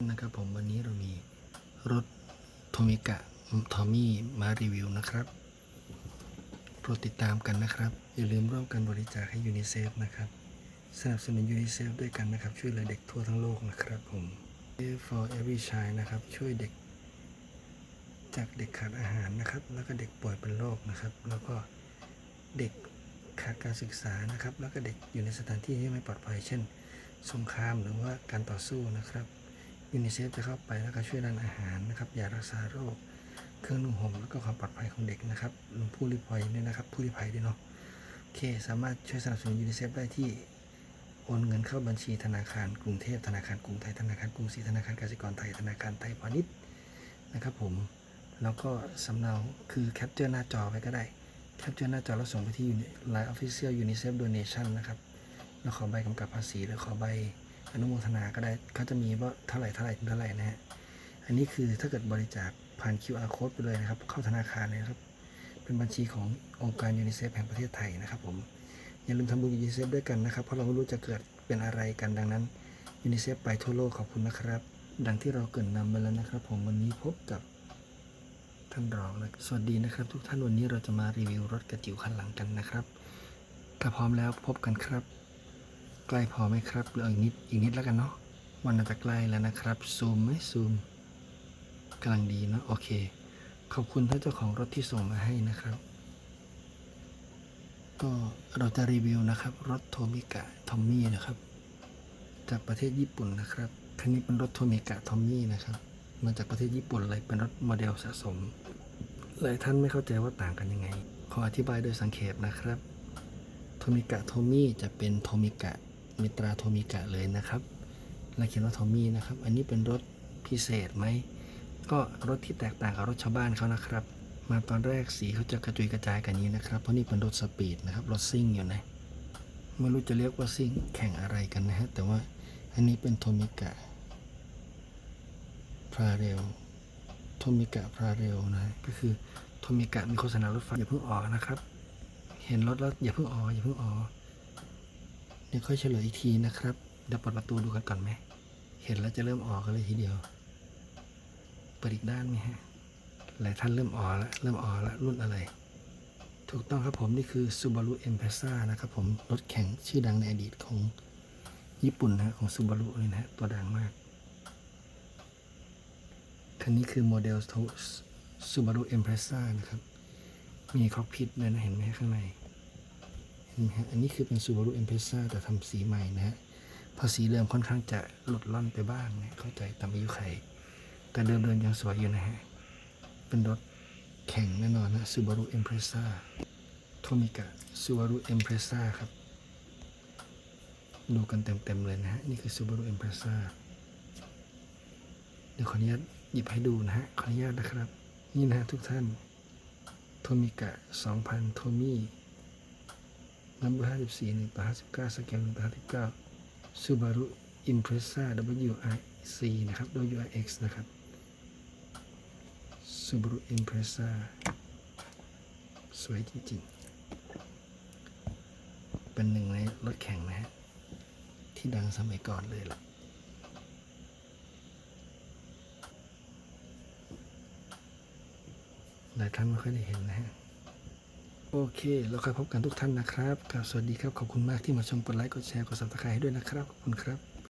นะครับผมวันนี้เรามีรถโทมิกะทอมมี่มารีวิวนะครับ โปรดติดตามกันนะครับ อย่าลืมร่วมกันบริจาคให้ยูนิเซฟนะครับ สนับสนุนยูนิเซฟด้วยกันนะครับ ช่วยเหลือเด็กทั่วทั้งโลกนะครับผม for every child นะครับ ช่วยเด็ก จากเด็กขาดอาหารนะครับ แล้วก็เด็กป่วยเป็นโรคนะครับ แล้วก็เด็กขาดการศึกษานะครับ แล้วก็เด็กอยู่ในสถานที่ที่ไม่ปลอดภัย เช่น สงครามหรือว่าการต่อสู้นะครับ ยูนิเซฟจะเข้าไปแล้วก็ช่วยด้านอาหารนะครับยารักษาโรค เครื่องนุ่งห่มแล้วก็ความปลอดภัยของเด็กนะครับรวมผู้ริภัยด้วยนะครับ ผู้ริภัยด้วยเนาะโอเค สามารถช่วยสนับสนุนยูนิเซฟได้ที่โอนเงินเข้าบัญชีธนาคารกรุงเทพธนาคารกรุงไทยธนาคารกรุงศรีธนาคารกสิกรไทยธนาคารไทยพาณิชย์นะครับผมแล้วก็สำเนาคือแคปเจอร์หน้าจอไว้ก็ได้แคปเจอร์หน้าจอแล้วส่งไปที่ Line Official UNICEF Donation นะครับแล้วขอใบกำกับภาษีหรือขอใบ อนุโมทนาก็ได้เขาจะมีว่าเท่าไหร่เท่าไหร่เท่าไหร่นะฮะอันนี้คือถ้าเกิดบริจาคผ่าน QR code ไปเลยนะครับ เข้าธนาคารเลยครับเป็นบัญชีขององค์การยูนิเซฟแห่งประเทศไทยนะครับผมอย่าลืมทำบุญยูนิเซฟด้วยกันนะครับ เพราะเราไม่รู้จะเกิดเป็นอะไรกันดังนั้นยูนิเซฟไปทั่วโลกขอบคุณนะครับ ดังที่เราเกรินนำไปแล้วนะครับ ผมวันนี้พบกับท่านรองนะสวัสดีนะครับ ทุกท่านวันนี้เราจะมารีวิวรถกระจิ๋วคันหลังกันนะครับ ถ้าพร้อมแล้วพบกันครับ ใกล้พอไหมครับเหลืออีกนิดอีกนิดแล้วกันเนาะวันน่าจะใกล้แล้วนะครับ ซูมไหมซูมกำลังดีเนาะโอเค ขอบคุณท่านเจ้าของรถที่ส่งมาให้นะครับ ก็เราจะรีวิวนะครับ รถโทมิกะทอมมี่นะครับ จากประเทศญี่ปุ่นนะครับคันนี้เป็นรถโทมิกะทอมมี่นะครับมาจากประเทศญี่ปุ่นเลยเป็นรถโมเดลสะสมหลายท่านไม่เข้าใจว่าต่างกันยังไง ขออธิบายโดยสังเขปนะครับโทมิกะโทมี่จะเป็นโทมิกะ มิตราโทมิกะเลยนะครับและเขียนว่าโทมี่นะครับ อันนี้เป็นรถพิเศษไหม ก็รถที่แตกต่างกับรถชาวบ้านเขานะครับ มาตอนแรกสีเขาจะกระจุยกระจายกันนี้นะครับ เพราะนี่เป็นรถสปีดนะครับ รถซิ่งอยู่นะ ไม่รู้จะเรียกว่าซิ่งแข่งอะไรกันนะฮะ แต่ว่าอันนี้เป็นโทมิกะพราเรลโทมิกะพราเรลนะ ก็คือโทมิกะมีโฆษณารถไฟอย่าเพิ่งออกนะครับ เห็นรถแล้วอย่าเพิ่งออกอย่าเพิ่งออก เดี๋ยวค่อยเฉลยอีกทีนะครับ เดี๋ยวเปิดประตูดูกันก่อนไหม เห็นแล้วจะเริ่มออกกันเลยทีเดียว เปิดอีกด้านไหมฮะ หลายท่านเริ่มออกแล้ว เริ่มออกแล้ว รุ่นอะไร ถูกต้องครับผมนี่คือ Subaru Impreza นะครับผม รถแข่งชื่อดังในอดีตของญี่ปุ่นนะฮะของ Subaru เลยนะฮะตัวดังมาก คันนี้คือโมเดล Subaru Impreza นะครับ มีคอกพิทด้วยนะเห็นไหมข้างใน นไหมฮะ อันนี้คือเป็น Subaru Impreza แต่ทำสีใหม่นะฮะภาษีเดิมค่อนข้างจะหลุดล่อนไปบ้างนะเข้าใจตามอายุไข แต่เดิมเดินยังสวยอยู่นะฮะ เป็นรถแข่งแน่นอนนะ Subaru Impreza โทมิกะ Subaru Impreza ครับ ดูกันเต็มๆเลยนะฮะ นี่คือ Subaru Impreza เดี๋ยวขออนุญาตหยิบให้ดูนะฮะ ขออนุญาตนะครับ นี่นะฮะทุกท่าน โทมิกะ 2000 โทมี่ นัมเบอร์54 1ต่อ59สเกล1ต่อ59 Subaru Impreza WRC นะครับ โดย WRX นะครับ Subaru Impreza สวยจริงๆ เป็นหนึ่งในรถแข่งนะฮะ ที่ดังสมัยก่อนเลยล่ะหลายท่านไม่ค่อยได้เห็นนะฮะ โอเค แล้วค่อยพบกันทุกท่านนะครับกราบสวัสดีครับ ขอบคุณมากที่มาชมกดไลค์ กดแชร์ กดซับสไครต์ให้ด้วยนะครับ ขอบคุณครับ